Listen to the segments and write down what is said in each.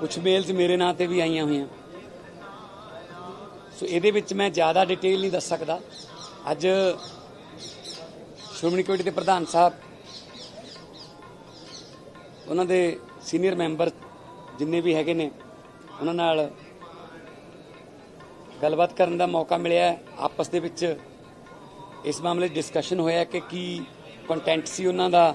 ਕੁਝ ਮੇਲਸ ਮੇਰੇ ਨਾਂ ਤੇ ਵੀ ਆਈਆਂ ਹੋਈਆਂ। ਸੋ ਇਹਦੇ ਵਿੱਚ ਮੈਂ ਜ਼ਿਆਦਾ ਡਿਟੇਲ ਨਹੀਂ ਦੱਸ ਸਕਦਾ। ਅੱਜ ਸ਼੍ਰੋਮਣੀ ਕਮੇਟੀ ਦੇ ਪ੍ਰਧਾਨ ਸਾਹਿਬ, ਉਹਨਾਂ ਦੇ ਸੀਨੀਅਰ ਮੈਂਬਰ ਜਿੰਨੇ ਵੀ ਹੈਗੇ ਨੇ, ਉਹਨਾਂ ਨਾਲ ਗੱਲਬਾਤ ਕਰਨ ਦਾ ਮੌਕਾ ਮਿਲਿਆ ਆਪਸ ਦੇ ਵਿੱਚ ਇਸ ਮਾਮਲੇ ਡਿਸਕਸ਼ਨ ਹੋਇਆ ਕਿ ਕੀ ਕੰਟੈਂਟ ਸੀ ਉਹਨਾਂ ਦਾ।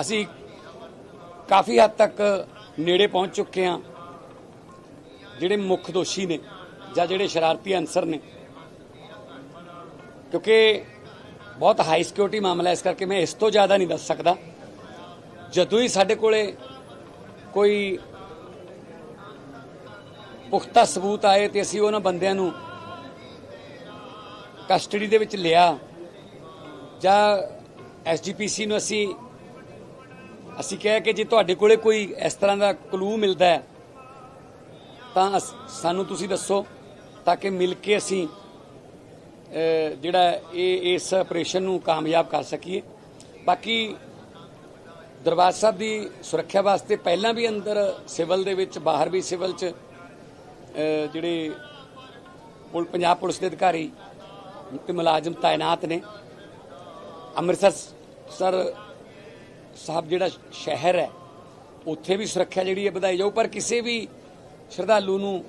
ਅਸੀਂ ਕਾਫੀ ਹੱਦ ਤੱਕ ਨੇੜੇ ਪਹੁੰਚ ਚੁੱਕੇ ਹਾਂ। ਜਿਹੜੇ ਮੁੱਖ ਦੋਸ਼ੀ ਨੇ ਜਾਂ ਜਿਹੜੇ ਸ਼ਰਾਰਤੀ ਅਨਸਰ ਨੇ। ਕਿਉਂਕਿ ਬਹੁਤ ਹਾਈ ਸਿਕਿਉਰਿਟੀ ਮਾਮਲਾ ਇਸ ਕਰਕੇ ਮੈਂ ਇਸ ਤੋਂ ਜ਼ਿਆਦਾ ਨਹੀਂ ਦੱਸ ਸਕਦਾ। ਜਦੋਂ ਹੀ ਸਾਡੇ ਕੋਲੇ ਕੋਈ ਪੁਖਤਾ ਸਬੂਤ ਆਏ ਤੇ ਅਸੀਂ ਉਹਨਾਂ ਬੰਦਿਆਂ ਨੂੰ ਕਸਟਡੀ ਦੇ ਵਿੱਚ ਲਿਆ ਜਾਂ ਐਸਜੀਪੀਸੀ ਨੂੰ ਅਸੀਂ ਅਸੀਂ ਕਿਹਾ ਕਿ ਜੇ ਤੁਹਾਡੇ ਕੋਲੇ ਕੋਈ ਇਸ ਤਰ੍ਹਾਂ ਦਾ ਕਲੂ ਮਿਲਦਾ ਹੈ, ਤਾਂ ਅਸ- ਸਾਨੂੰ ਤੁਸੀਂ ਦੱਸੋ, ਤਾਂ ਕਿ ਮਿਲ ਕੇ ਅਸੀਂ ਜਿਹੜਾ ਇਹ, ਇਸ ਆਪਰੇਸ਼ਨ ਨੂੰ ਕਾਮਯਾਬ ਕਰ ਸਕੀਏ। ਬਾਕੀ ਦਰਬਾਰ ਸਾਹਿਬ ਦੀ ਸੁਰੱਖਿਆ ਵਾਸਤੇ ਪਹਿਲਾਂ ਵੀ ਅੰਦਰ ਸਿਵਲ ਦੇ ਵਿੱਚ, ਬਾਹਰ ਵੀ ਸਿਵਲ 'ਚ ਜਿਹੜੇ ਪੁਲ, ਪੰਜਾਬ ਪੁਲਿਸ ਦੇ ਅਧਿਕਾਰੀ ਤੇ ਮੁਲਾਜ਼ਮ ਤਾਇਨਾਤ ਨੇ। ਅੰਮ੍ਰਿਤਸਰ ਸਰ ਸਾਹਿਬ ਜਿਹੜਾ ਸ਼ਹਿਰ ਹੈ, ਉੱਥੇ ਵੀ ਸੁਰੱਖਿਆ ਜਿਹੜੀ ਹੈ ਵਧਾਈ ਜਾਊ, ਪਰ ਕਿਸੇ ਵੀ ਸ਼ਰਧਾਲੂ ਨੂੰ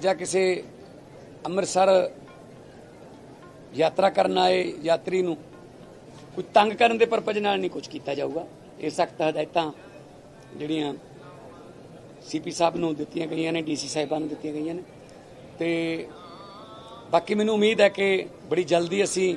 ਜਾਂ ਕਿਸੇ ਅੰਮ੍ਰਿਤਸਰ ਯਾਤਰਾ ਕਰਨ ਆਏ ਯਾਤਰੀ ਨੂੰ ਕੋਈ ਤੰਗ ਕਰਨ ਦੇ ਪਰਪਸ ਨਾਲ ਨਹੀਂ ਕੁਝ ਕੀਤਾ ਜਾਊਗਾ। ਇਹ ਸਖਤ ਹਦਾਇਤਾਂ ਜਿਹੜੀਆਂ ਸੀਪੀ ਸਾਹਿਬ ਨੂੰ ਦਿੱਤੀਆਂ ਗਈਆਂ ਨੇ ਡੀਸੀ ਸਾਹਿਬਾਨ ਨੂੰ ਦਿੱਤੀਆਂ ਗਈਆਂ ਨੇ। ਤੇ ਬਾਕੀ ਮੈਨੂੰ ਉਮੀਦ ਹੈ ਕਿ ਬੜੀ ਜਲਦੀ ਅਸੀਂ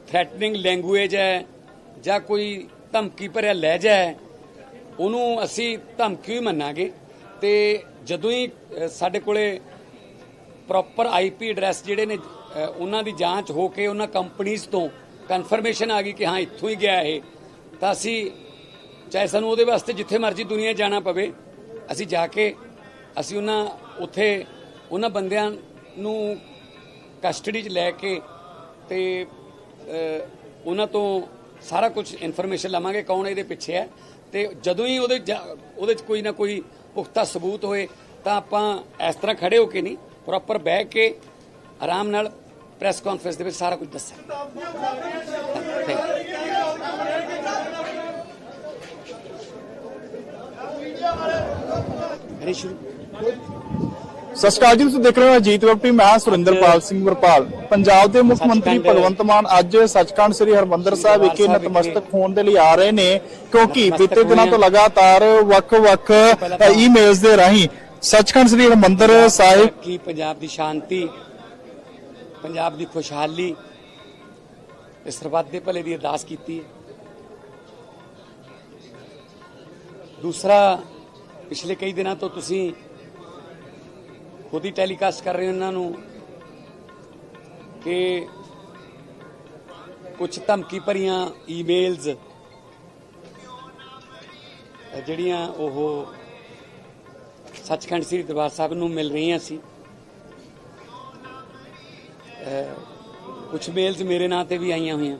ਥ੍ਰੈਟਨਿੰਗ ਲੈਂਗੁਏਜ ਹੈ ਜਾਂ ਕੋਈ ਧਮਕੀ ਭਰਿਆ ਲਹਿਜਾ ਹੈ, ਉਹਨੂੰ ਅਸੀਂ ਧਮਕੀ ਹੀ ਮੰਨਾਂਗੇ। ਤੇ ਜਦੋਂ ਹੀ ਸਾਡੇ ਕੋਲੇ ਪ੍ਰੋਪਰ ਆਈਪੀ ਐਡਰੈਸ ਜਿਹੜੇ ਨੇ ਉਹਨਾਂ ਦੀ ਜਾਂਚ ਹੋ ਕੇ ਉਹਨਾਂ ਕੰਪਨੀਆਂ ਤੋਂ ਕਨਫਰਮੇਸ਼ਨ ਆ ਗਈ ਕਿ ਹਾਂ, ਇੱਥੋਂ ਹੀ ਗਿਆ ਇਹ, ਤਾਂ ਅਸੀਂ ਚਾਹੇ ਸਾਨੂੰ ਉਹਦੇ ਵਾਸਤੇ ਜਿੱਥੇ ਮਰਜ਼ੀ ਦੁਨੀਆ ਜਾਣਾ ਪਵੇ, ਅਸੀਂ ਜਾ ਕੇ ਅਸੀਂ ਉਹਨਾਂ ਉੱਥੇ ਉਹਨਾਂ ਬੰਦਿਆਂ ਨੂੰ ਕਸਟਡੀ 'ਚ ਲੈ ਕੇ ਤੇ ਉਹਨਾਂ ਤੋਂ ਸਾਰਾ ਕੁਝ ਇਨਫੋਰਮੇਸ਼ਨ ਲਵਾਂਗੇ ਕੌਣ ਇਹਦੇ ਪਿੱਛੇ ਹੈ। ਤੇ ਜਦੋਂ ਹੀ ਉਹਦੇ ਉਹਦੇ 'ਚ ਕੋਈ ਨਾ ਕੋਈ ਪੁਖਤਾ ਸਬੂਤ ਹੋਏ, ਤਾਂ ਆਪਾਂ ਇਸ ਤਰ੍ਹਾਂ ਖੜੇ ਹੋ ਕੇ ਨਹੀਂ ਪ੍ਰੋਪਰ ਬਹਿ ਕੇ ਆਰਾਮ ਨਾਲ ਪ੍ਰੈਸ ਕਾਨਫਰੰਸ ਦੇ ਵਿੱਚ ਸਾਰਾ ਕੁਝ ਦੱਸਾਂਗੇ। ਕਰੀ ਸ਼ੁਰੂ। ਅਕਾਲ ਜੀ ਤੁਸੀਂ ਦੇਖ ਰਹੇ ਹੋ ਅਜੀਤ ਵੈਬ ਟੀਮ ਮੈਂ ਸੁਰਿੰਦਰਪਾਲ ਸਿੰਘ ਵਰਪਾਲ ਪੰਜਾਬ ਦੇ ਮੁੱਖ ਮੰਤਰੀ ਭਗਵੰਤ ਮਾਨ ਅੱਜ ਸੱਚਖੰਡ ਸ੍ਰੀ ਹਰਮੰਦਰ ਸਾਹਿਬ ਵਿਖੇ ਨਤਮਸਤਕ ਹੋਣ ਦੇ ਲਈ ਆ ਰਹੇ ਨੇ ਕਿਉਂਕਿ ਬੀਤੇ ਦਿਨਾਂ ਤੋਂ। ਲਗਾਤਾਰ ਵੱਖ-ਵੱਖ ਈਮੇਲਸ ਦੇ ਰਾਹੀਂ ਸੱਚਖੰਡ ਸ੍ਰੀ ਹਰਮੰਦਰ ਸਾਹਿਬ ਕੀ ਪੰਜਾਬ ਦੀ ਸ਼ਾਂਤੀ ਪੰਜਾਬ ਦੀ ਖੁਸ਼ਹਾਲੀ ਇਸ ਸਰਬੱਤ ਦੇ ਭਲੇ ਦੀ ਅਰਦਾਸ ਕੀਤੀ ਹੈ ਦੂਸਰਾ ਪਿਛਲੇ ਕਈ ਦਿਨਾਂ ਤੋਂ ਤੁਸੀਂ ਖੁਦ ਹੀ ਟੈਲੀਕਾਸਟ ਕਰ ਰਹੇ ਉਹਨਾਂ ਨੂੰ ਕਿ ਕੁਝ ਧਮਕੀ ਭਰੀਆਂ ਈਮੇਲਸ ਜਿਹੜੀਆਂ ਉਹ ਸੱਚਖੰਡ ਸ੍ਰੀ ਦਰਬਾਰ ਸਾਹਿਬ ਨੂੰ ਮਿਲ ਰਹੀਆਂ ਸੀ। ਕੁਝ ਮੇਲਸ ਮੇਰੇ ਨਾਂ ਤੇ ਵੀ ਆਈਆਂ ਹੋਈਆਂ।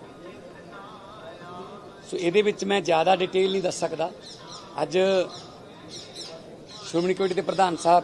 ਸੋ ਇਹਦੇ ਵਿੱਚ ਮੈਂ ਜ਼ਿਆਦਾ ਡਿਟੇਲ ਨਹੀਂ ਦੱਸ ਸਕਦਾ। ਅੱਜ ਸ਼੍ਰੋਮਣੀ ਕਮੇਟੀ ਦੇ ਪ੍ਰਧਾਨ ਸਾਹਿਬ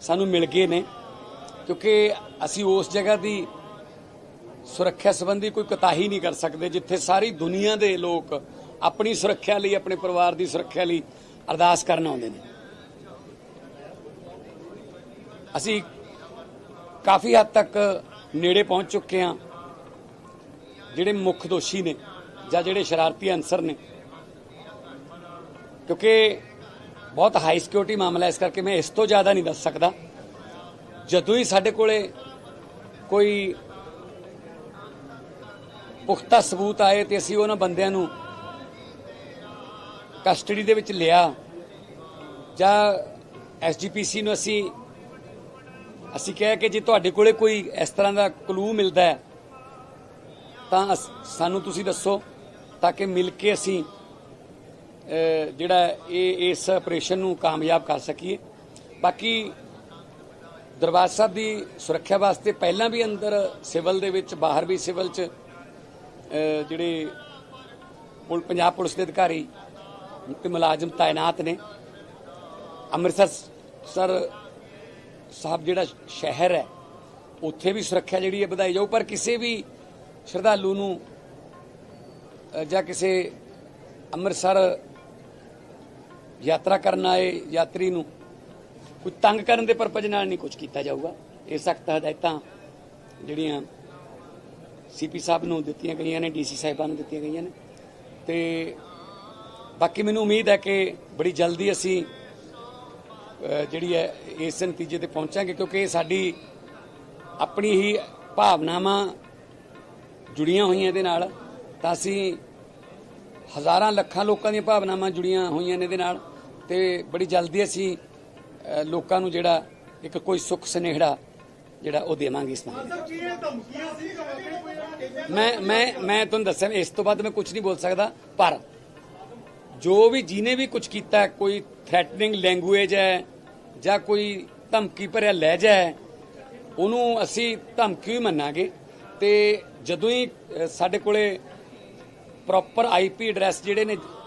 ਸਾਨੂੰ ਮਿਲ ਗਏ ਨੇ, ਕਿਉਂਕਿ ਅਸੀਂ ਉਸ ਜਗ੍ਹਾ ਦੀ ਸੁਰੱਖਿਆ ਸੰਬੰਧੀ ਕੋਈ ਕਤਾਹੀ ਨਹੀਂ ਕਰ ਸਕਦੇ, ਜਿੱਥੇ ਸਾਰੀ ਦੁਨੀਆ ਦੇ ਲੋਕ ਆਪਣੀ ਸੁਰੱਖਿਆ ਲਈ, ਆਪਣੇ ਪਰਿਵਾਰ ਦੀ ਸੁਰੱਖਿਆ ਲਈ ਅਰਦਾਸ ਕਰਨ ਆਉਂਦੇ ਨੇ। ਅਸੀਂ ਕਾਫੀ ਹੱਦ ਤੱਕ ਨੇੜੇ ਪਹੁੰਚ ਚੁੱਕੇ ਹਾਂ, ਜਿਹੜੇ ਮੁੱਖ ਦੋਸ਼ੀ ਨੇ ਜਾਂ ਜਿਹੜੇ ਸ਼ਰਾਰਤੀ ਅਨਸਰ ਨੇ, ਕਿਉਂਕਿ ਬਹੁਤ ਹਾਈ ਸਿਕਿਉਰਿਟੀ ਮਾਮਲਾ ਇਸ ਕਰਕੇ ਮੈਂ ਇਸ ਤੋਂ ਜ਼ਿਆਦਾ ਨਹੀਂ ਦੱਸ ਸਕਦਾ। ਜਦੋਂ ਹੀ ਸਾਡੇ ਕੋਲੇ ਕੋਈ ਪੁਖਤਾ ਸਬੂਤ ਆਏ ਤੇ ਅਸੀਂ ਉਹਨਾਂ ਬੰਦਿਆਂ ਨੂੰ ਕਸਟਡੀ ਦੇ ਵਿੱਚ ਲਿਆ ਜਾਂ ਐਸਜੀਪੀਸੀ ਨੂੰ ਅਸੀਂ ਅਸੀਂ ਕਿਹਾ ਕਿ ਜੇ ਤੁਹਾਡੇ ਕੋਲੇ ਕੋਈ ਇਸ ਤਰ੍ਹਾਂ ਦਾ ਕਲੂ ਮਿਲਦਾ ਹੈ, ਤਾਂ ਅਸ- ਸਾਨੂੰ ਤੁਸੀਂ ਦੱਸੋ ਤਾਂ ਕਿ ਮਿਲ ਕੇ ਅਸੀਂ ਜਿਹੜਾ ਇਹ, ਇਸ ਆਪਰੇਸ਼ਨ ਨੂੰ ਕਾਮਯਾਬ ਕਰ ਸਕੀਏ। ਬਾਕੀ ਦਰਬਾਰ ਸਾਹਿਬ ਦੀ ਸੁਰੱਖਿਆ ਵਾਸਤੇ ਪਹਿਲਾਂ ਵੀ ਅੰਦਰ ਸਿਵਲ ਦੇ ਵਿੱਚ, ਬਾਹਰ ਵੀ ਸਿਵਲ 'ਚ ਜਿਹੜੇ ਪੁਲ- ਪੰਜਾਬ ਪੁਲਿਸ ਦੇ ਅਧਿਕਾਰੀ ਤੇ ਮੁਲਾਜ਼ਮ ਤਾਇਨਾਤ ਨੇ। ਅੰਮ੍ਰਿਤਸਰ ਸਰ ਸਾਹਿਬ ਜਿਹੜਾ ਸ਼ਹਿਰ ਹੈ, ਉੱਥੇ ਵੀ ਸੁਰੱਖਿਆ ਜਿਹੜੀ ਹੈ ਵਧਾਈ ਜਾਊ, ਪਰ ਕਿਸੇ ਵੀ ਸ਼ਰਧਾਲੂ ਨੂੰ ਜਾਂ ਕਿਸੇ ਅੰਮ੍ਰਿਤਸਰ ਯਾਤਰਾ ਕਰਨ ਆਏ ਯਾਤਰੀ ਨੂੰ ਕੋਈ ਤੰਗ ਕਰਨ ਦੇ ਪਰਪਸ ਨਾਲ ਨਹੀਂ ਕੁਝ ਕੀਤਾ ਜਾਊਗਾ। ਇਹ ਸਖਤ ਹਦਾਇਤਾਂ ਜਿਹੜੀਆਂ ਸੀਪੀ ਸਾਹਿਬ ਨੂੰ ਦਿੱਤੀਆਂ ਗਈਆਂ ਨੇ ਡੀਸੀ ਸਾਹਿਬਾਨ ਨੂੰ ਦਿੱਤੀਆਂ ਗਈਆਂ ਨੇ। ਤੇ ਬਾਕੀ ਮੈਨੂੰ ਉਮੀਦ ਹੈ ਕਿ ਬੜੀ ਜਲਦੀ ਅਸੀਂ ਜਿਹੜੀ ਹੈ, ਇਸ ਨਤੀਜੇ ਤੇ ਪਹੁੰਚਾਂਗੇ, ਕਿਉਂਕਿ ਇਹ ਸਾਡੀ ਆਪਣੀ ਹੀ ਭਾਵਨਾਵਾਂ ਜੁੜੀਆਂ ਹੋਈਆਂ ਇਹਦੇ ਨਾਲ। ਤਾਂ ਅਸੀਂ ਹਜ਼ਾਰਾਂ ਲੱਖਾਂ ਲੋਕਾਂ ਦੀਆਂ ਭਾਵਨਾਵਾਂ ਜੁੜੀਆਂ ਹੋਈਆਂ ਨੇ ਇਹਦੇ ਨਾਲ। ਤੇ ਬੜੀ ਜਲਦੀ ਅਸੀਂ ਲੋਕਾਂ ਨੂੰ ਜਿਹੜਾ ਇੱਕ ਕੋਈ ਸੁੱਖ ਸੁਨੇਹੜਾ ਜਿਹੜਾ ਉਹ ਦੇਵਾਂਗੇ ਇਸ ਨਾਲ ਮੈਂ ਮੈਂ ਮੈਂ ਤੁਹਾਨੂੰ ਦੱਸਿਆ, ਇਸ ਤੋਂ ਬਾਅਦ ਮੈਂ ਕੁਝ ਨਹੀਂ ਬੋਲ ਸਕਦਾ, ਪਰ ਜੋ ਵੀ ਜਿਹਨੇ ਵੀ ਕੁਝ ਕੀਤਾ, ਕੋਈ ਥ੍ਰੈਟਨਿੰਗ ਲੈਂਗੁਏਜ ਹੈ ਜਾਂ ਕੋਈ ਧਮਕੀ ਭਰਿਆ ਲਹਿਜਾ ਹੈ, ਉਹਨੂੰ ਅਸੀਂ ਧਮਕੀ ਹੀ ਮੰਨਾਂਗੇ ਤੇ ਜਦੋਂ ਹੀ ਸਾਡੇ ਕੋਲੇ ਪ੍ਰੋਪਰ ਆਈਪੀ ਐਡਰੈਸ ਜਿਹੜੇ ਨੇ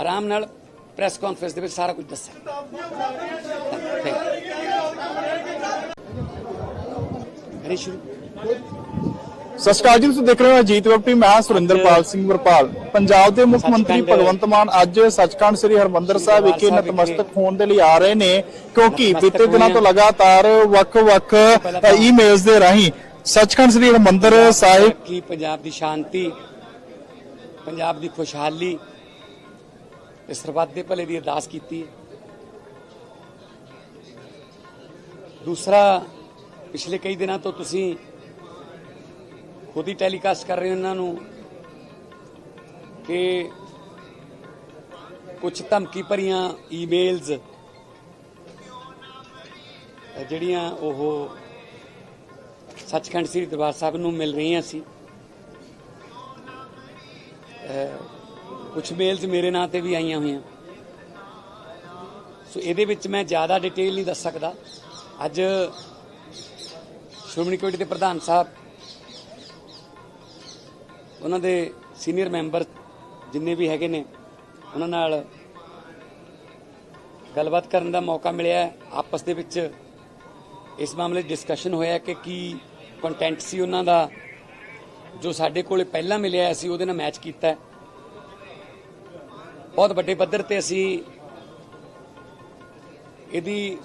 ਆਰਾਮ ਨਾਲ ਪ੍ਰੈਸ ਕਾਨਫਰੰਸ ਦੇ ਵਿੱਚ ਸਾਰਾ ਕੁਝ ਦੱਸਾਂਗੇ ਕਰੀ ਸ਼ੁਰੂ। ਸਤਿ ਸ਼੍ਰੀ ਅਕਾਲ ਜੀ ਤੁਸੀਂ ਦੇਖ ਰਹੇ ਹੋ ਅਜੀਤ ਵੈਬ ਟੀਮ ਮੈਂ ਸੁਰਿੰਦਰਪਾਲ ਸਿੰਘ ਵਰਪਾਲ। ਪੰਜਾਬ ਦੇ ਮੁੱਖ ਮੰਤਰੀ ਭਗਵੰਤ ਮਾਨ ਅੱਜ ਸੱਚਖੰਡ ਸ੍ਰੀ ਹਰਮੰਦਰ ਸਾਹਿਬ ਵਿਖੇ ਨਤਮਸਤਕ ਹੋਣ ਦੇ ਲਈ ਆ ਰਹੇ ਨੇ ਕਿਉਂਕਿ ਬੀਤੇ ਦਿਨਾਂ ਤੋਂ। ਲਗਾਤਾਰ ਵੱਖ-ਵੱਖ ਈਮੇਲਸ ਦੇ ਰਾਹੀਂ ਸੱਚਖੰਡ ਸ੍ਰੀ ਹਰਮੰਦਰ ਸਾਹਿਬ ਕੀ ਪੰਜਾਬ ਦੀ ਸ਼ਾਂਤੀ ਪੰਜਾਬ ਦੀ ਖੁਸ਼ਹਾਲੀ ਤੇ ਸਰਬੱਤ ਦੇ ਭਲੇ ਦੀ ਅਰਦਾਸ ਕੀਤੀ ਹੈ। ਦੂਸਰਾ, ਪਿਛਲੇ ਕਈ ਦਿਨਾਂ ਤੋਂ ਤੁਸੀਂ ਖੁਦ ਹੀ ਟੈਲੀਕਾਸਟ ਕਰ ਰਹੇ ਹੋ ਇਹਨਾਂ ਨੂੰ ਕਿ ਕੁਝ ਧਮਕੀ ਭਰੀਆਂ ਈਮੇਲਸ ਜਿਹੜੀਆਂ ਉਹ ਸੱਚਖੰਡ ਸ੍ਰੀ ਦਰਬਾਰ ਸਾਹਿਬ ਨੂੰ ਮਿਲ ਰਹੀਆਂ ਸੀ। ਕੁਝ ਮੇਲਸ ਮੇਰੇ ਨਾਂ ਤੇ ਵੀ ਆਈਆਂ ਹੋਈਆਂ। ਸੋ ਇਹਦੇ ਵਿੱਚ ਮੈਂ ਜ਼ਿਆਦਾ ਡਿਟੇਲ ਨਹੀਂ ਦੱਸ ਸਕਦਾ। ਅੱਜ ਸ਼੍ਰੋਮਣੀ ਕਮੇਟੀ ਦੇ ਪ੍ਰਧਾਨ ਸਾਹਿਬ, ਉਹਨਾਂ ਦੇ ਸੀਨੀਅਰ ਮੈਂਬਰ ਜਿੰਨੇ ਵੀ ਹੈਗੇ ਨੇ, ਉਹਨਾਂ ਨਾਲ ਗੱਲਬਾਤ ਕਰਨ ਦਾ ਮੌਕਾ ਮਿਲਿਆ ਆਪਸ ਦੇ ਵਿੱਚ ਇਸ ਮਾਮਲੇ 'ਚ ਡਿਸਕਸ਼ਨ ਹੋਇਆ ਕਿ ਕੀ ਕੰਟੈਂਟ ਸੀ ਉਹਨਾਂ ਦਾ, ਜੋ ਸਾਡੇ ਕੋਲੇ ਪਹਿਲਾਂ ਮਿਲਿਆ ਸੀ ਉਹਦੇ ਨਾਲ ਮੈਚ ਕੀਤਾ ਬਹੁਤ ਵੱਡੇ ਪੱਧਰ ਤੇ ਅਸੀਂ ਇਹਦੀ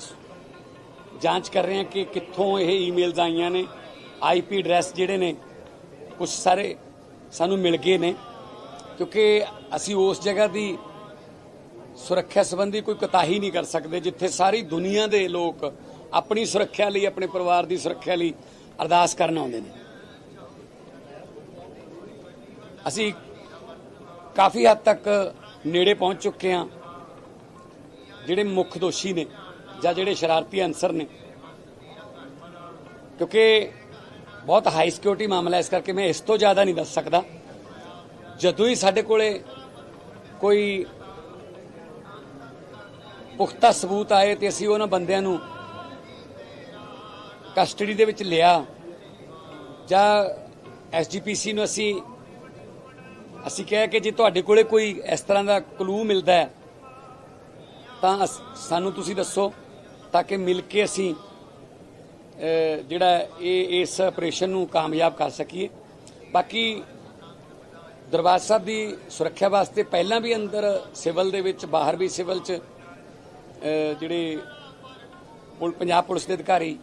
ਜਾਂਚ ਕਰ ਰਹੇ ਹਾਂ ਕਿ ਕਿੱਥੋਂ ਇਹ ਈਮੇਲਸ ਆਈਆਂ ਨੇ ਆਈਪੀ ਐਡਰੈਸ ਜਿਹੜੇ ਨੇ ਕੁਝ ਸਾਰੇ ਸਾਨੂੰ ਮਿਲ ਗਏ ਨੇ, ਕਿਉਂਕਿ ਅਸੀਂ ਉਸ ਜਗ੍ਹਾ ਦੀ ਸੁਰੱਖਿਆ ਸੰਬੰਧੀ ਕੋਈ ਕਤਾਹੀ ਨਹੀਂ ਕਰ ਸਕਦੇ, ਜਿੱਥੇ ਸਾਰੀ ਦੁਨੀਆ ਦੇ ਲੋਕ ਆਪਣੀ ਸੁਰੱਖਿਆ ਲਈ, ਆਪਣੇ ਪਰਿਵਾਰ ਦੀ ਸੁਰੱਖਿਆ ਲਈ ਅਰਦਾਸ ਕਰਨ ਆਉਂਦੇ ਨੇ। ਅਸੀਂ ਕਾਫੀ ਹੱਦ ਤੱਕ ਨੇੜੇ ਪਹੁੰਚ ਚੁੱਕੇ ਹਾਂ। ਜਿਹੜੇ ਮੁੱਖ ਦੋਸ਼ੀ ਨੇ ਜਾਂ ਜਿਹੜੇ ਸ਼ਰਾਰਤੀ ਅਨਸਰ ਨੇ। ਕਿਉਂਕਿ ਬਹੁਤ ਹਾਈ ਸਿਕਿਉਰਿਟੀ ਮਾਮਲਾ ਇਸ ਕਰਕੇ ਮੈਂ ਇਸ ਤੋਂ ਜ਼ਿਆਦਾ ਨਹੀਂ ਦੱਸ ਸਕਦਾ। ਜਦੋਂ ਹੀ ਸਾਡੇ ਕੋਲੇ ਕੋਈ ਪੁਖਤਾ ਸਬੂਤ ਆਏ ਤੇ ਅਸੀਂ ਉਹਨਾਂ ਬੰਦਿਆਂ ਨੂੰ ਕਸਟਡੀ ਦੇ ਵਿੱਚ ਲਿਆ ਜਾਂ ਐਸਜੀਪੀਸੀ ਨੂੰ ਅਸੀਂ ਅਸੀਂ ਕਿਹਾ ਕਿ ਜੇ ਤੁਹਾਡੇ ਕੋਲੇ ਕੋਈ ਇਸ ਤਰ੍ਹਾਂ ਦਾ ਕਲੂ ਮਿਲਦਾ ਹੈ, ਤਾਂ ਅਸ- ਸਾਨੂੰ ਤੁਸੀਂ ਦੱਸੋ, ਤਾਂ ਕਿ ਮਿਲ ਕੇ ਅਸੀਂ ਜਿਹੜਾ ਇਹ, ਇਸ ਆਪਰੇਸ਼ਨ ਨੂੰ ਕਾਮਯਾਬ ਕਰ ਸਕੀਏ। ਬਾਕੀ ਦਰਬਾਰ ਸਾਹਿਬ ਦੀ ਸੁਰੱਖਿਆ ਵਾਸਤੇ ਪਹਿਲਾਂ ਵੀ ਅੰਦਰ ਸਿਵਲ ਦੇ ਵਿੱਚ, ਬਾਹਰ ਵੀ ਸਿਵਲ 'ਚ ਜਿਹੜੇ ਪੁਲ, ਪੰਜਾਬ ਪੁਲਿਸ ਦੇ ਅਧਿਕਾਰੀ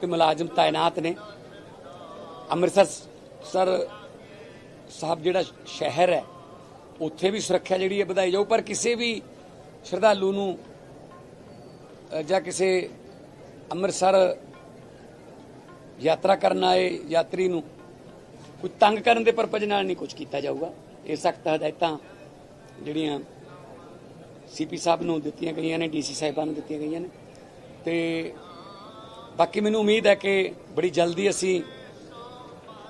ਤੇ ਮੁਲਾਜ਼ਮ ਤਾਇਨਾਤ ਨੇ। ਅੰਮ੍ਰਿਤਸਰ ਸਰ ਸਾਹਿਬ ਜਿਹੜਾ ਸ਼ਹਿਰ ਹੈ, ਉੱਥੇ ਵੀ ਸੁਰੱਖਿਆ ਜਿਹੜੀ ਹੈ ਵਧਾਈ ਜਾਊ, ਪਰ ਕਿਸੇ ਵੀ ਸ਼ਰਧਾਲੂ ਨੂੰ ਜਾਂ ਕਿਸੇ ਅੰਮ੍ਰਿਤਸਰ ਯਾਤਰਾ ਕਰਨ ਆਏ ਯਾਤਰੀ ਨੂੰ ਕੋਈ ਤੰਗ ਕਰਨ ਦੇ ਪਰਪਸ ਨਾਲ ਨਹੀਂ ਕੁਝ ਕੀਤਾ ਜਾਊਗਾ। ਇਹ ਸਖਤ ਹਦਾਇਤਾਂ ਜਿਹੜੀਆਂ ਸੀਪੀ ਸਾਹਿਬ ਨੂੰ ਦਿੱਤੀਆਂ ਗਈਆਂ ਨੇ, ਡੀਸੀ ਸਾਹਿਬਾਨ ਨੂੰ ਦਿੱਤੀਆਂ ਗਈਆਂ ਨੇ। ਤੇ ਬਾਕੀ ਮੈਨੂੰ ਉਮੀਦ ਹੈ ਕਿ ਬੜੀ ਜਲਦੀ ਅਸੀਂ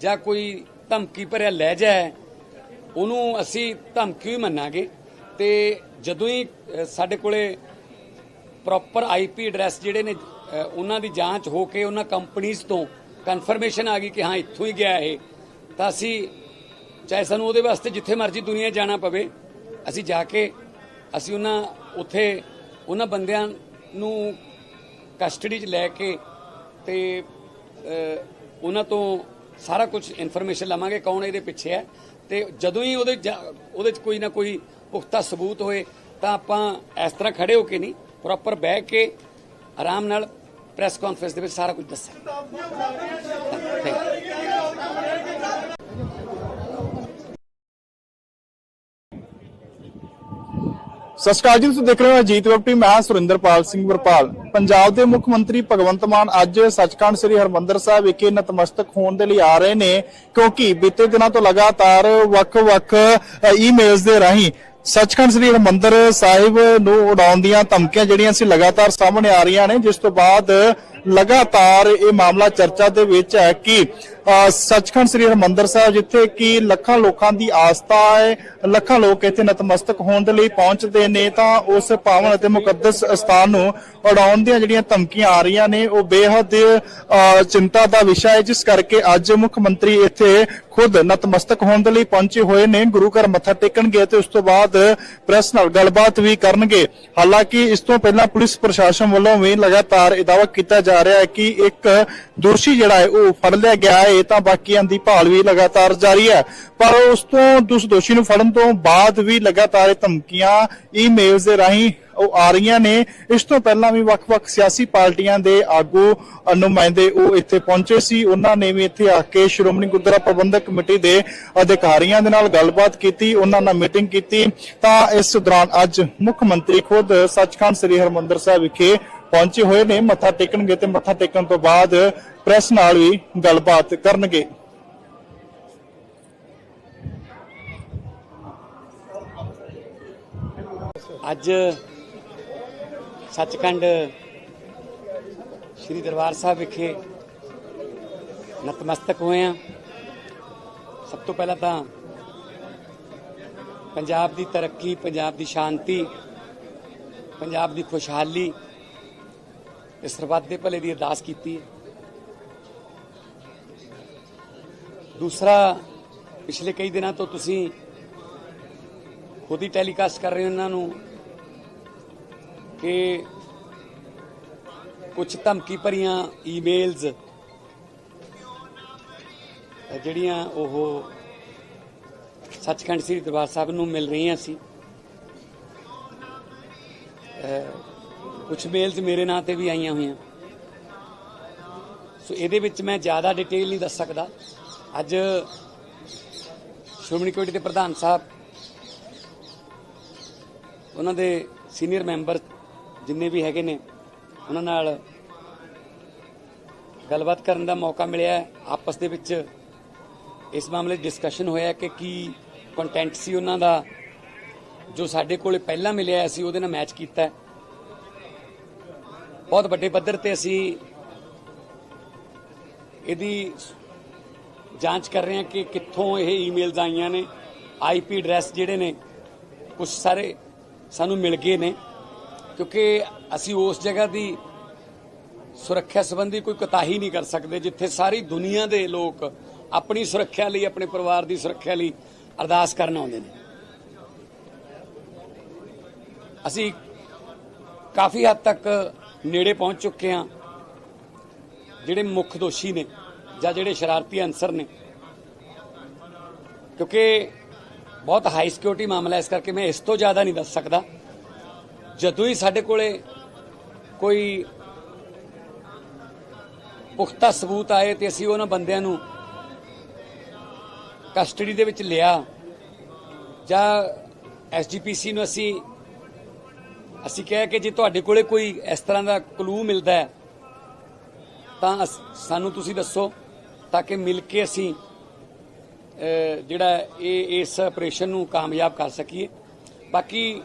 ਜਾਂ ਕੋਈ ਧਮਕੀ ਭਰਿਆ ਲਹਿਜਾ ਹੈ ਉਹਨੂੰ ਅਸੀਂ ਧਮਕੀ ਹੀ ਮੰਨਾਂਗੇ। ਤੇ ਜਦੋਂ ਹੀ ਸਾਡੇ ਕੋਲੇ ਪ੍ਰੋਪਰ ਆਈਪੀ ਐਡਰੈਸ ਜਿਹੜੇ ਨੇ ਉਹਨਾਂ ਦੀ ਜਾਂਚ ਹੋ ਕੇ ਉਹਨਾਂ ਕੰਪਨੀਆਂ ਤੋਂ ਕਨਫਰਮੇਸ਼ਨ ਆ ਗਈ ਕਿ ਹਾਂ, ਇੱਥੋਂ ਹੀ ਗਿਆ ਇਹ, ਤਾਂ ਅਸੀਂ ਚਾਹੇ ਸਾਨੂੰ ਉਹਦੇ ਵਾਸਤੇ ਜਿੱਥੇ ਮਰਜ਼ੀ ਦੁਨੀਆ ਜਾਣਾ ਪਵੇ, ਅਸੀਂ ਜਾ ਕੇ, ਅਸੀਂ ਉਹਨਾਂ ਉੱਥੇ, ਉਹਨਾਂ ਬੰਦਿਆਂ ਨੂੰ ਕਸਟਡੀ 'ਚ ਲੈ ਕੇ ਤੇ ਉਹਨਾਂ ਤੋਂ ਸਾਰਾ ਕੁਝ ਇਨਫੋਰਮੇਸ਼ਨ ਲਵਾਂਗੇ ਕੌਣ ਇਹਦੇ ਪਿੱਛੇ ਹੈ। ਤੇ ਜਦੋਂ ਹੀ ਉਹਦੇ ਜਾ- ਉਹਦੇ 'ਚ ਕੋਈ ਨਾ ਕੋਈ ਪੁਖਤਾ ਸਬੂਤ ਹੋਏ, ਤਾਂ ਆਪਾਂ ਇਸ ਤਰ੍ਹਾਂ ਖੜੇ ਹੋ ਕੇ ਨਹੀਂ ਪ੍ਰੋਪਰ ਬਹਿ ਕੇ ਆਰਾਮ ਨਾਲ ਪ੍ਰੈਸ ਕਾਨਫਰੰਸ ਦੇ ਵਿੱਚ ਸਾਰਾ ਕੁਝ ਦੱਸਾਂਗੇ। ਸਤਿ ਸ਼੍ਰੀ ਅਕਾਲ ਜੀ ਤੁਸੀਂ ਦੇਖ ਰਹੇ ਹੋ ਅਜੀਤ ਵੈਬ ਟੀਵੀ ਮੈਂ ਸੁਰਿੰਦਰਪਾਲ ਸਿੰਘ ਵਰਪਾਲ। ਪੰਜਾਬ ਦੇ ਮੁੱਖ ਮੰਤਰੀ ਭਗਵੰਤ ਮਾਨ ਅੱਜ ਸੱਚਖੰਡ ਸ੍ਰੀ ਹਰਮੰਦਰ ਸਾਹਿਬ ਵਿਖੇ ਨਤਮਸਤਕ ਹੋਣ ਦੇ ਲਈ ਆ ਰਹੇ ਨੇ ਕਿਉਂਕਿ ਬੀਤੇ ਦਿਨਾਂ ਤੋਂ ਲਗਾਤਾਰ ਵੱਖ-ਵੱਖ ਅ, ਈਮੇਲਸ ਦੇ ਰਾਹੀਂ ਸੱਚਖੰਡ ਸ੍ਰੀ ਹਰਮੰਦਰ ਸਾਹਿਬ ਨੂੰ ਉਡਾਉਣ ਦੀਆਂ ਧਮਕੀਆਂ ਜਿਹੜੀਆਂ ਸੀ ਲਗਾਤਾਰ ਸਾਹਮਣੇ ਆ ਰਹੀਆਂ ਨੇ ਜਿਸ ਤੋਂ ਬਾਅਦ ਲਗਾਤਾਰ ਇਹ ਮਾਮਲਾ ਚਰਚਾ ਦੇ ਵਿੱਚ ਹੈ ਕਿ ਸੱਚਖੰਡ ਸ੍ਰੀ ਹਰਮੰਦਰ ਸਾਹਿਬ ਜਿੱਥੇ ਕਿ ਲੱਖਾਂ ਲੋਕਾਂ ਦੀ ਆਸਥਾ ਹੈ, ਲੱਖਾਂ ਲੋਕ ਇੱਥੇ ਨਤਮਸਤਕ ਹੋਣ ਦੇ ਲਈ ਪਹੁੰਚਦੇ ਨੇ, ਤਾਂ ਉਸ ਪਾਵਨ ਅਤੇ ਮੁਕੱਦਸ ਸਥਾਨ ਨੂੰ ਉਡਾਉਣ ਦੀਆਂ ਜਿਹੜੀਆਂ ਧਮਕੀਆਂ ਆ ਰਹੀਆਂ ਨੇ, ਉਹ ਬੇਹੱਦ ਚਿੰਤਾ ਦਾ ਵਿਸ਼ਾ ਹੈ, ਜਿਸ ਕਰਕੇ ਅੱਜ ਮੁੱਖ ਮੰਤਰੀ ਇੱਥੇ ਖੁਦ ਨਤਮਸਤਕ ਹੋਣ ਦੇ ਲਈ ਪਹੁੰਚੇ ਹੋਏ ਨੇ, ਗੁਰੂ ਘਰ ਮੱਥਾ ਟੇਕਣਗੇ ਤੇ ਉਸ ਤੋਂ ਬਾਅਦ ਪ੍ਰੈਸ ਨਾਲ ਗੱਲਬਾਤ ਵੀ ਕਰਨਗੇ। ਹਾਲਾਂਕਿ ਇਸ ਤੋਂ ਪਹਿਲਾਂ ਪੁਲਿਸ ਪ੍ਰਸ਼ਾਸਨ ਵੱਲੋਂ ਵੀ ਲਗਾਤਾਰ ਇਹ ਦਾਅਵਾ ਕੀਤਾ ਜਾ ਰਿਹਾ ਹੈ ਕਿ ਇੱਕ ਦੋਸ਼ੀ ਜਿਹੜਾ ਹੈ, ਉਹ ਫੜ ਲਿਆ ਗਿਆ ਹੈ ਤਾਂ ਬਾਕੀਆਂ ਦੀ ਭਾਲ ਵੀ ਲਗਾਤਾਰ ਜਾਰੀ ਹੈ। ਪਰ ਉਸ ਤੋਂ ਉਸ ਦੋਸ਼ੀ ਨੂੰ ਫੜਨ ਤੋਂ ਬਾਅਦ ਵੀ ਲਗਾਤਾਰ ਧਮਕੀਆਂ ਈਮੇਲਸ ਦੇ ਰਾਹੀਂ ਉਹ ਆ ਰਹੀਆਂ ਨੇ। ਇਸ ਤੋਂ ਪਹਿਲਾਂ ਵੀ ਵੱਖ-ਵੱਖ ਸਿਆਸੀ ਪਾਰਟੀਆਂ ਦੇ ਆਗੂ ਨੁਮਾਇੰਦੇ ਉਹ ਇੱਥੇ ਪਹੁੰਚੇ ਸੀ। ਉਹਨਾਂ ਨੇ ਵੀ ਇੱਥੇ ਆ ਕੇ ਸ਼੍ਰੋਮਣੀ ਗੁਰਦੁਆਰਾ ਪ੍ਰਬੰਧਕ ਕਮੇਟੀ ਦੇ ਅਧਿਕਾਰੀਆਂ ਦੇ ਨਾਲ ਗੱਲਬਾਤ ਕੀਤੀ, ਉਹਨਾਂ ਨਾਲ ਮੀਟਿੰਗ ਕੀਤੀ। ਤਾਂ ਇਸ ਦੌਰਾਨ ਅੱਜ ਮੁੱਖ ਮੰਤਰੀ ਖੁਦ ਸੱਚਖੰਡ ਸ੍ਰੀ ਹਰਮੰਦਰ ਸਾਹਿਬ ਵਿਖੇ ਪਹੁੰਚੇ ਹੋਏ ਨੇ, ਮੱਥਾ ਟੇਕਣਗੇ ਤੇ ਮੱਥਾ ਟੇਕਣ ਤੋਂ ਬਾਅਦ ਪ੍ਰੈਸ ਨਾਲ ਵੀ ਗੱਲਬਾਤ ਕਰਨਗੇ। ਅੱਜ ਸੱਚਖੰਡ ਸ੍ਰੀ ਦਰਬਾਰ ਸਾਹਿਬ ਵਿਖੇ ਨਤਮਸਤਕ ਹੋਏ ਆ ਸਭ ਤੋਂ ਪਹਿਲਾਂ ਤਾਂ ਪੰਜਾਬ ਦੀ ਤਰੱਕੀ, ਪੰਜਾਬ ਦੀ ਸ਼ਾਂਤੀ, ਪੰਜਾਬ ਦੀ ਖੁਸ਼ਹਾਲੀ ਤੇ ਸਰਬੱਤ ਦੇ ਭਲੇ ਦੀ ਅਰਦਾਸ ਕੀਤੀ ਹੈ। ਦੂਸਰਾ, ਪਿਛਲੇ ਕਈ ਦਿਨਾਂ ਤੋਂ ਤੁਸੀਂ ਖੁਦ ਹੀ ਟੈਲੀਕਾਸਟ ਕਰ ਰਹੇ ਹੋ ਇਹਨਾਂ ਨੂੰ ਕਿ ਕੁਝ ਧਮਕੀ ਭਰੀਆਂ ਈਮੇਲਸ ਜਿਹੜੀਆਂ ਉਹ ਸੱਚਖੰਡ ਸ੍ਰੀ ਦਰਬਾਰ ਸਾਹਿਬ ਨੂੰ ਮਿਲ ਰਹੀਆਂ ਸੀ। ਕੁਝ ਮੇਲਸ ਮੇਰੇ ਨਾਂ ਤੇ ਵੀ ਆਈਆਂ ਹੋਈਆਂ। ਸੋ ਇਹਦੇ ਵਿੱਚ ਮੈਂ ਜ਼ਿਆਦਾ ਡਿਟੇਲ ਨਹੀਂ ਦੱਸ ਸਕਦਾ। ਅੱਜ ਸ਼੍ਰੋਮਣੀ ਕਮੇਟੀ ਦੇ ਪ੍ਰਧਾਨ ਸਾਹਿਬ, ਉਹਨਾਂ ਦੇ ਸੀਨੀਅਰ ਮੈਂਬਰ ਜਿੰਨੇ ਵੀ ਹੈਗੇ ਨੇ, ਉਹਨਾਂ ਨਾਲ ਗੱਲਬਾਤ ਕਰਨ ਦਾ ਮੌਕਾ ਮਿਲਿਆ ਆਪਸ ਦੇ ਵਿੱਚ ਇਸ ਮਾਮਲੇ ਡਿਸਕਸ਼ਨ ਹੋਇਆ ਕਿ ਕੀ ਕੰਟੈਂਟ ਸੀ ਉਹਨਾਂ ਦਾ, ਜੋ ਸਾਡੇ ਕੋਲੇ ਪਹਿਲਾਂ ਮਿਲਿਆ ਸੀ ਉਹਦੇ ਨਾਲ ਮੈਚ ਕੀਤਾ ਬਹੁਤ ਵੱਡੇ ਪੱਧਰ ਤੇ ਅਸੀਂ ਇਹਦੀ ਜਾਂਚ ਕਰ ਰਹੇ ਹਾਂ ਕਿ ਕਿੱਥੋਂ ਇਹ ਈਮੇਲਸ ਆਈਆਂ ਨੇ ਆਈਪੀ ਐਡਰੈਸ ਜਿਹੜੇ ਨੇ ਕੁਝ ਸਾਰੇ ਸਾਨੂੰ ਮਿਲ ਗਏ ਨੇ, ਕਿਉਂਕਿ ਅਸੀਂ ਉਸ ਜਗ੍ਹਾ ਦੀ ਸੁਰੱਖਿਆ ਸੰਬੰਧੀ ਕੋਈ ਕਤਾਹੀ ਨਹੀਂ ਕਰ ਸਕਦੇ, ਜਿੱਥੇ ਸਾਰੀ ਦੁਨੀਆ ਦੇ ਲੋਕ ਆਪਣੀ ਸੁਰੱਖਿਆ ਲਈ, ਆਪਣੇ ਪਰਿਵਾਰ ਦੀ ਸੁਰੱਖਿਆ ਲਈ ਅਰਦਾਸ ਕਰਨ ਆਉਂਦੇ ਨੇ। ਅਸੀਂ ਕਾਫੀ ਹੱਦ ਤੱਕ ਨੇੜੇ ਪਹੁੰਚ ਚੁੱਕੇ ਹਾਂ। ਜਿਹੜੇ ਮੁੱਖ ਦੋਸ਼ੀ ਨੇ ਜਾਂ ਜਿਹੜੇ ਸ਼ਰਾਰਤੀ ਅਨਸਰ ਨੇ। ਕਿਉਂਕਿ ਬਹੁਤ ਹਾਈ ਸਿਕਿਉਰਿਟੀ ਮਾਮਲਾ ਇਸ ਕਰਕੇ ਮੈਂ ਇਸ ਤੋਂ ਜ਼ਿਆਦਾ ਨਹੀਂ ਦੱਸ ਸਕਦਾ। ਜਦੋਂ ਹੀ ਸਾਡੇ ਕੋਲੇ ਕੋਈ ਪੁਖਤਾ ਸਬੂਤ ਆਏ ਤੇ ਅਸੀਂ ਉਹਨਾਂ ਬੰਦਿਆਂ ਨੂੰ ਕਸਟਡੀ ਦੇ ਵਿੱਚ ਲਿਆ ਜਾਂ ਐਸਜੀਪੀਸੀ ਨੂੰ ਅਸੀਂ ਅਸੀਂ ਕਿਹਾ ਕਿ ਜੇ ਤੁਹਾਡੇ ਕੋਲੇ ਕੋਈ ਇਸ ਤਰ੍ਹਾਂ ਦਾ ਕਲੂ ਮਿਲਦਾ ਹੈ, ਤਾਂ ਅਸ- ਸਾਨੂੰ ਤੁਸੀਂ ਦੱਸੋ, ਤਾਂ ਕਿ ਮਿਲ ਕੇ ਅਸੀਂ ਜਿਹੜਾ ਇਹ, ਇਸ ਆਪਰੇਸ਼ਨ ਨੂੰ ਕਾਮਯਾਬ ਕਰ ਸਕੀਏ। ਬਾਕੀ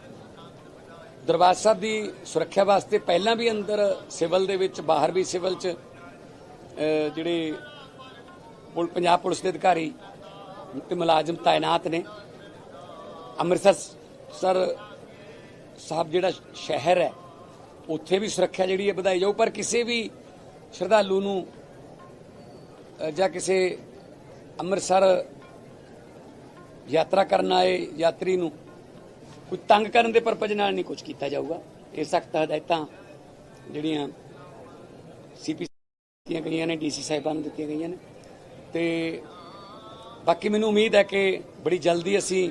ਦਰਬਾਰ ਸਾਹਿਬ ਦੀ ਸੁਰੱਖਿਆ ਵਾਸਤੇ ਪਹਿਲਾਂ ਵੀ ਅੰਦਰ ਸਿਵਲ ਦੇ ਵਿੱਚ, ਬਾਹਰ ਵੀ ਸਿਵਲ 'ਚ ਜਿਹੜੇ ਪੁਲ- ਪੰਜਾਬ ਪੁਲਿਸ ਦੇ ਅਧਿਕਾਰੀ ਤੇ ਮੁਲਾਜ਼ਮ ਤਾਇਨਾਤ ਨੇ। ਅੰਮ੍ਰਿਤਸਰ ਸਰ ਸਾਹਿਬ ਜਿਹੜਾ ਸ਼ਹਿਰ ਹੈ, ਉੱਥੇ ਵੀ ਸੁਰੱਖਿਆ ਜਿਹੜੀ ਹੈ ਵਧਾਈ ਜਾਊ, ਪਰ ਕਿਸੇ ਵੀ ਸ਼ਰਧਾਲੂ ਨੂੰ ਜਾਂ ਕਿਸੇ ਅੰਮ੍ਰਿਤਸਰ ਯਾਤਰਾ ਕਰਨ ਆਏ ਯਾਤਰੀ ਨੂੰ ਕੋਈ ਤੰਗ ਕਰਨ ਦੇ ਪਰਪਸ ਨਾਲ ਨਹੀਂ ਕੁਝ ਕੀਤਾ ਜਾਊਗਾ। ਇਹ ਸਖਤ ਹਦਾਇਤਾਂ ਜਿਹੜੀਆਂ ਸੀਪੀ ਦਿੱਤੀਆਂ ਗਈਆਂ ਨੇ ਡੀਸੀ ਸਾਹਿਬਾਨ ਨੂੰ ਦਿੱਤੀਆਂ ਗਈਆਂ ਨੇ। ਤੇ ਬਾਕੀ ਮੈਨੂੰ ਉਮੀਦ ਹੈ ਕਿ ਬੜੀ ਜਲਦੀ ਅਸੀਂ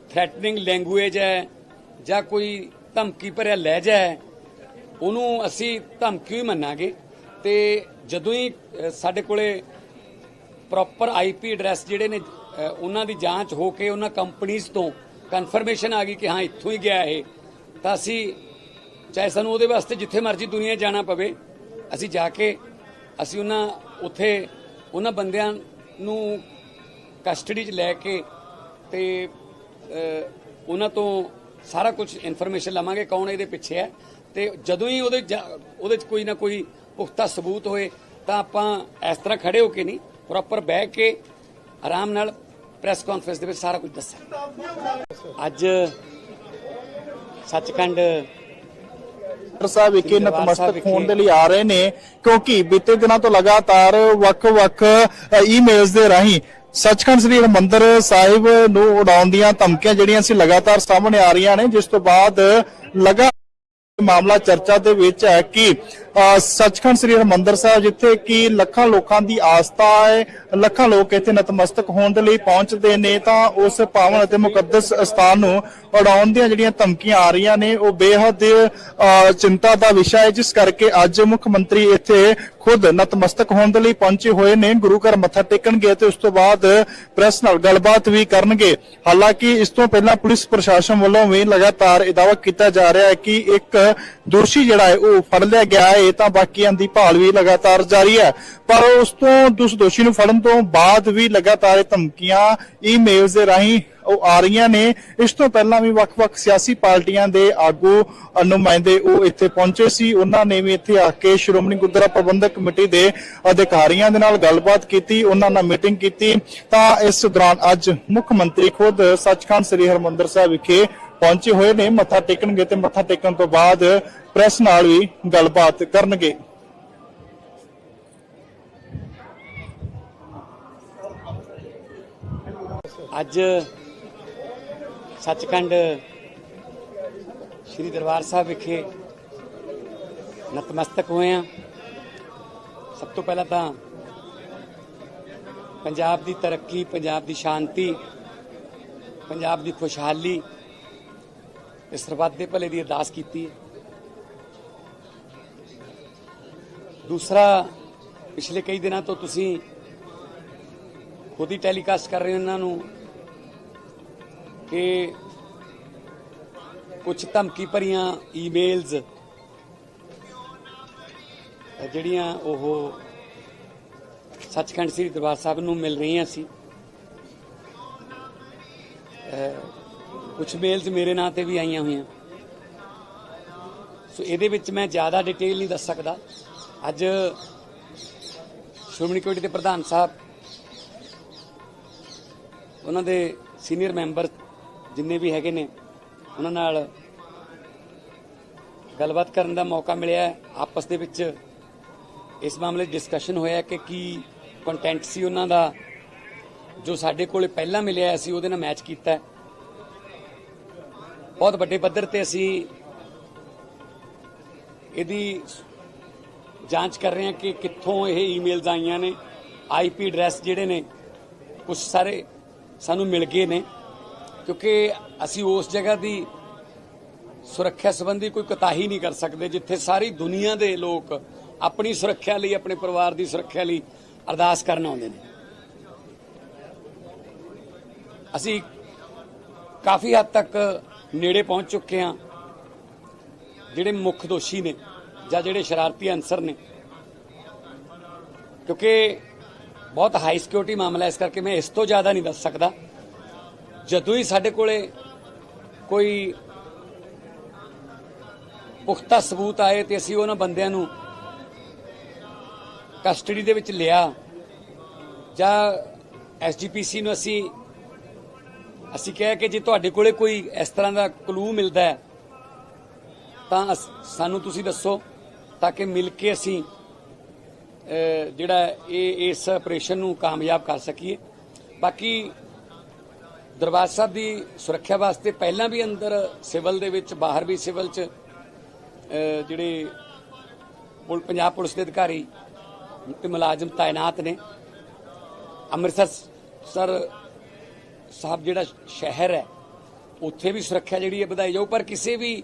ਥ੍ਰੈਟਨਿੰਗ ਲੈਂਗੁਏਜ ਹੈ ਜਾਂ ਕੋਈ ਧਮਕੀ ਭਰਿਆ ਲਹਿਜਾ ਹੈ, ਉਹਨੂੰ ਅਸੀਂ ਧਮਕੀ ਹੀ ਮੰਨਾਂਗੇ। ਤੇ ਜਦੋਂ ਹੀ ਸਾਡੇ ਕੋਲੇ ਪ੍ਰੋਪਰ ਆਈਪੀ ਐਡਰੈਸ ਜਿਹੜੇ ਨੇ ਉਹਨਾਂ ਦੀ ਜਾਂਚ ਹੋ ਕੇ ਉਹਨਾਂ ਕੰਪਨੀਆਂ ਤੋਂ ਕਨਫਰਮੇਸ਼ਨ ਆ ਗਈ ਕਿ ਹਾਂ, ਇੱਥੋਂ ਹੀ ਗਿਆ ਇਹ, ਤਾਂ ਅਸੀਂ ਚਾਹੇ ਸਾਨੂੰ ਉਹਦੇ ਵਾਸਤੇ ਜਿੱਥੇ ਮਰਜ਼ੀ ਦੁਨੀਆ ਜਾਣਾ ਪਵੇ, ਅਸੀਂ ਜਾ ਕੇ, ਅਸੀਂ ਉਹਨਾਂ ਉੱਥੇ ਉਹਨਾਂ ਬੰਦਿਆਂ ਨੂੰ ਕਸਟਡੀ 'ਚ ਲੈ ਕੇ ਤੇ ਉਹਨਾਂ ਤੋਂ ਸਾਰਾ ਕੁਝ ਇਨਫੋਰਮੇਸ਼ਨ ਲਵਾਂਗੇ ਕੌਣ ਇਹਦੇ ਪਿੱਛੇ ਹੈ। ਤੇ ਜਦੋਂ ਹੀ ਉਹਦੇ ਉਹਦੇ 'ਚ ਕੋਈ ਨਾ ਕੋਈ ਪੁਖਤਾ ਸਬੂਤ ਹੋਏ ਤਾਂ ਆਪਾਂ ਇਸ ਤਰ੍ਹਾਂ ਖੜੇ ਹੋ ਕੇ ਨਹੀਂ ਪ੍ਰੋਪਰ ਬਹਿ ਕੇ ਆਰਾਮ ਨਾਲ ਪ੍ਰੈਸ ਕਾਨਫਰੰਸ ਦੇ ਵਿੱਚ ਸਾਰਾ ਕੁਝ ਦੱਸਾਂਗੇ। ਅੱਜ ਸੱਚਖੰਡ ਡਾਕਟਰ ਸਾਹਿਬ ਵਿਖੇ ਨਤਮਸਤਕ ਹੋਣ ਦੇ ਲਈ ਆ ਰਹੇ ਨੇ ਕਿਉਂਕਿ ਬੀਤੇ ਦਿਨਾਂ ਤੋਂ ਲਗਾਤਾਰ ਵੱਖ-ਵੱਖ ਈਮੇਲਸ ਦੇ ਰਾਹੀਂ ਸੱਚਖੰਡ ਸ੍ਰੀ ਹਰਿਮੰਦਰ ਸਾਹਿਬ ਨੂੰ ਉਡਾਉਣ ਦੀਆਂ ਧਮਕੀਆਂ ਜਿਹੜੀਆਂ ਸੀ ਲਗਾਤਾਰ ਸਾਹਮਣੇ ਆ ਰਹੀਆਂ ਨੇ, ਜਿਸ ਤੋਂ ਬਾਅਦ ਲਗਾ ਮਾਮਲਾ ਚਰਚਾ ਦੇ ਵਿੱਚ ਹੈ ਕਿ ਸੱਚਖੰਡ ਸ੍ਰੀ ਹਰਿਮੰਦਰ ਸਾਹਿਬ, ਜਿੱਥੇ ਕਿ ਲੱਖਾਂ ਲੋਕਾਂ ਦੀ ਆਸਥਾ ਹੈ, ਲੱਖਾਂ ਲੋਕ ਇੱਥੇ ਨਤਮਸਤਕ ਹੋਣ ਦੇ ਲਈ ਪਹੁੰਚਦੇ ਨੇ, ਤਾਂ ਉਸ ਪਾਵਨ ਅਤੇ ਮੁਕੱਦਸ ਸਥਾਨ ਨੂੰ ਉਡਾਉਣ ਦੀਆਂ ਜਿਹੜੀਆਂ ਧਮਕੀਆਂ ਆ ਰਹੀਆਂ ਨੇ, ਉਹ ਬੇਹੱਦ ਚਿੰਤਾ ਦਾ ਵਿਸ਼ਾ ਹੈ, ਜਿਸ ਕਰਕੇ ਅੱਜ ਮੁੱਖ ਮੰਤਰੀ ਇੱਥੇ ਖੁਦ ਨਤਮਸਤਕ ਹੋਣ ਦੇ ਲਈ ਪਹੁੰਚੇ ਹੋਏ ਨੇ, ਗੁਰੂ ਘਰ ਮੱਥਾ ਟੇਕਣਗੇ ਤੇ ਉਸ ਤੋਂ ਬਾਅਦ ਪ੍ਰੈਸ ਨਾਲ ਗੱਲਬਾਤ ਵੀ ਕਰਨਗੇ। ਹਾਲਾਂਕਿ ਇਸ ਤੋਂ ਪਹਿਲਾਂ ਪੁਲਿਸ ਪ੍ਰਸ਼ਾਸਨ ਵੱਲੋਂ ਵੀ ਲਗਾਤਾਰ ਇਹ ਦਾਅਵਾ ਕੀਤਾ ਜਾ ਰਿਹਾ ਹੈ ਕਿ ਇੱਕ ਦੋਸ਼ੀ ਜਿਹੜਾ ਹੈ, ਉਹ ਫੜ ਲਿਆ ਗਿਆ ਹੈ ਗਏ ਤਾਂ ਬਾਕੀਆਂ ਦੀ ਭਾਲ ਵੀ ਲਗਾਤਾਰ ਜਾਰੀ ਹੈ। ਪਰ ਉਸ ਤੋਂ ਉਸ ਦੋਸ਼ੀ ਨੂੰ ਫੜਨ ਤੋਂ ਬਾਅਦ ਵੀ ਲਗਾਤਾਰ ਇਹ ਧਮਕੀਆਂ, ਈਮੇਲਸ ਦੇ ਰਾਹੀਂ ਉਹ ਆ ਰਹੀਆਂ ਨੇ। ਇਸ ਤੋਂ ਪਹਿਲਾਂ ਵੀ ਵੱਖ-ਵੱਖ ਸਿਆਸੀ ਪਾਰਟੀਆਂ ਦੇ ਆਗੂ ਨੁਮਾਇੰਦੇ ਉਹ ਇੱਥੇ ਪਹੁੰਚੇ ਸੀ। ਉਹਨਾਂ ਨੇ ਵੀ ਇੱਥੇ ਆ ਕੇ ਸ਼੍ਰੋਮਣੀ ਗੁਰਦੁਆਰਾ ਪ੍ਰਬੰਧਕ ਕਮੇਟੀ ਦੇ ਅਧਿਕਾਰੀਆਂ ਦੇ ਨਾਲ ਗੱਲਬਾਤ ਕੀਤੀ, ਉਹਨਾਂ ਨਾਲ ਮੀਟਿੰਗ ਕੀਤੀ। ਤਾਂ ਇਸ ਦੌਰਾਨ ਅੱਜ ਮੁੱਖ ਮੰਤਰੀ ਖੁਦ ਸੱਚਖੰਡ ਸ੍ਰੀ ਹਰਮੰਦਰ ਸਾਹਿਬ ਵਿਖੇ ਪਹੁੰਚੇ ਹੋਏ ਨੇ, ਮੱਥਾ ਟੇਕਣਗੇ ਤੇ ਮੱਥਾ ਟੇਕਣ ਤੋਂ ਬਾਅਦ ਪ੍ਰੈਸ ਨਾਲ ਵੀ ਗੱਲਬਾਤ ਕਰਨਗੇ। ਅੱਜ ਸੱਚਖੰਡ ਸ੍ਰੀ ਦਰਬਾਰ ਸਾਹਿਬ ਵਿਖੇ ਨਤਮਸਤਕ ਹੋਏ ਆ ਸਭ ਤੋਂ ਪਹਿਲਾਂ ਤਾਂ ਪੰਜਾਬ ਦੀ ਤਰੱਕੀ, ਪੰਜਾਬ ਦੀ ਸ਼ਾਂਤੀ, ਪੰਜਾਬ ਦੀ ਖੁਸ਼ਹਾਲੀ ਤੇ ਸਰਬੱਤ ਦੇ ਭਲੇ ਦੀ ਅਰਦਾਸ ਕੀਤੀ ਹੈ। ਦੂਸਰਾ, ਪਿਛਲੇ ਕਈ ਦਿਨਾਂ ਤੋਂ ਤੁਸੀਂ ਖੁਦ ਹੀ ਟੈਲੀਕਾਸਟ ਕਰ ਰਹੇ ਹੋ ਇਹਨਾਂ ਨੂੰ ਕਿ ਕੁਝ ਧਮਕੀ ਭਰੀਆਂ ਈਮੇਲਸ ਜਿਹੜੀਆਂ ਉਹ ਸੱਚਖੰਡ ਸ੍ਰੀ ਦਰਬਾਰ ਸਾਹਿਬ ਨੂੰ ਮਿਲ ਰਹੀਆਂ ਸੀ। ਕੁਝ ਮੇਲਸ ਮੇਰੇ ਨਾਂ ਤੇ ਵੀ ਆਈਆਂ ਹੋਈਆਂ। ਸੋ ਇਹਦੇ ਵਿੱਚ ਮੈਂ ਜ਼ਿਆਦਾ ਡਿਟੇਲ ਨਹੀਂ ਦੱਸ ਸਕਦਾ। ਅੱਜ ਸ਼੍ਰੋਮਣੀ ਕਮੇਟੀ ਦੇ ਪ੍ਰਧਾਨ ਸਾਹਿਬ, ਉਹਨਾਂ ਦੇ ਸੀਨੀਅਰ ਮੈਂਬਰ ਜਿੰਨੇ ਵੀ ਹੈਗੇ ਨੇ, ਉਹਨਾਂ ਨਾਲ ਗੱਲਬਾਤ ਕਰਨ ਦਾ ਮੌਕਾ ਮਿਲਿਆ ਆਪਸ ਦੇ ਵਿੱਚ ਇਸ ਮਾਮਲੇ ਡਿਸਕਸ਼ਨ ਹੋਇਆ ਕਿ ਕੀ ਕੰਟੈਂਟ ਸੀ ਉਹਨਾਂ ਦਾ, ਜੋ ਸਾਡੇ ਕੋਲੇ ਪਹਿਲਾਂ ਮਿਲਿਆ ਸੀ ਉਹਦੇ ਨਾਲ ਮੈਚ ਕੀਤਾ ਬਹੁਤ ਵੱਡੇ ਪੱਧਰ ਤੇ ਅਸੀਂ ਇਹਦੀ ਜਾਂਚ ਕਰ ਰਹੇ ਹਾਂ ਕਿ ਕਿੱਥੋਂ ਇਹ ਈਮੇਲਸ ਆਈਆਂ ਨੇ ਆਈਪੀ ਐਡਰੈਸ ਜਿਹੜੇ ਨੇ ਕੁਝ ਸਾਰੇ ਸਾਨੂੰ ਮਿਲ ਗਏ ਨੇ, ਕਿਉਂਕਿ ਅਸੀਂ ਉਸ ਜਗ੍ਹਾ ਦੀ ਸੁਰੱਖਿਆ ਸੰਬੰਧੀ ਕੋਈ ਕਤਾਹੀ ਨਹੀਂ ਕਰ ਸਕਦੇ, ਜਿੱਥੇ ਸਾਰੀ ਦੁਨੀਆ ਦੇ ਲੋਕ ਆਪਣੀ ਸੁਰੱਖਿਆ ਲਈ, ਆਪਣੇ ਪਰਿਵਾਰ ਦੀ ਸੁਰੱਖਿਆ ਲਈ ਅਰਦਾਸ ਕਰਨ ਆਉਂਦੇ ਨੇ। ਅਸੀਂ ਕਾਫੀ ਹੱਦ ਤੱਕ ਨੇੜੇ ਪਹੁੰਚ ਚੁੱਕੇ ਹਾਂ। ਜਿਹੜੇ ਮੁੱਖ ਦੋਸ਼ੀ ਨੇ ਜਾਂ ਜਿਹੜੇ ਸ਼ਰਾਰਤੀ ਅਨਸਰ ਨੇ। ਕਿਉਂਕਿ ਬਹੁਤ ਹਾਈ ਸਿਕਿਉਰਿਟੀ ਮਾਮਲਾ ਇਸ ਕਰਕੇ ਮੈਂ ਇਸ ਤੋਂ ਜ਼ਿਆਦਾ ਨਹੀਂ ਦੱਸ ਸਕਦਾ। ਜਦੋਂ ਹੀ ਸਾਡੇ ਕੋਲੇ ਕੋਈ ਪੁਖਤਾ ਸਬੂਤ ਆਏ ਤੇ ਅਸੀਂ ਉਹਨਾਂ ਬੰਦਿਆਂ ਨੂੰ ਕਸਟਡੀ ਦੇ ਵਿੱਚ ਲਿਆ ਜਾਂ ਐਸਜੀਪੀਸੀ ਨੂੰ ਅਸੀਂ ਅਸੀਂ ਕਿਹਾ ਕਿ ਜੇ ਤੁਹਾਡੇ ਕੋਲੇ ਕੋਈ ਇਸ ਤਰ੍ਹਾਂ ਦਾ ਕਲੂ ਮਿਲਦਾ ਹੈ, ਤਾਂ ਅਸ- ਸਾਨੂੰ ਤੁਸੀਂ ਦੱਸੋ, ਤਾਂ ਕਿ ਮਿਲ ਕੇ ਅਸੀਂ ਜਿਹੜਾ ਇਹ, ਇਸ ਆਪਰੇਸ਼ਨ ਨੂੰ ਕਾਮਯਾਬ ਕਰ ਸਕੀਏ। ਬਾਕੀ ਦਰਬਾਰ ਸਾਹਿਬ ਦੀ ਸੁਰੱਖਿਆ ਵਾਸਤੇ ਪਹਿਲਾਂ ਵੀ ਅੰਦਰ ਸਿਵਲ ਦੇ ਵਿੱਚ, ਬਾਹਰ ਵੀ ਸਿਵਲ 'ਚ ਜਿਹੜੇ ਪੁਲ, ਪੰਜਾਬ ਪੁਲਿਸ ਦੇ ਅਧਿਕਾਰੀ ਤੇ ਮੁਲਾਜ਼ਮ ਤਾਇਨਾਤ ਨੇ। ਅੰਮ੍ਰਿਤਸਰ ਸਰ ਸਾਹਿਬ ਜਿਹੜਾ ਸ਼ਹਿਰ ਹੈ, ਉੱਥੇ ਵੀ ਸੁਰੱਖਿਆ ਜਿਹੜੀ ਹੈ ਵਧਾਈ ਜਾਊ, ਪਰ ਕਿਸੇ ਵੀ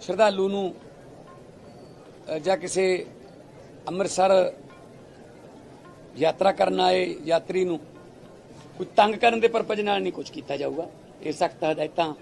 ਸ਼ਰਧਾਲੂ ਨੂੰ ਜਾਂ ਕਿਸੇ ਅੰਮ੍ਰਿਤਸਰ ਯਾਤਰਾ ਕਰਨ ਆਏ ਯਾਤਰੀ ਨੂੰ ਕੋਈ ਤੰਗ ਕਰਨ ਦੇ ਪਰਪਸ ਨਾਲ ਨਹੀਂ ਕੁਝ ਕੀਤਾ ਜਾਊਗਾ। ਇਹ ਸਖਤ ਹਦਾਇਤਾਂ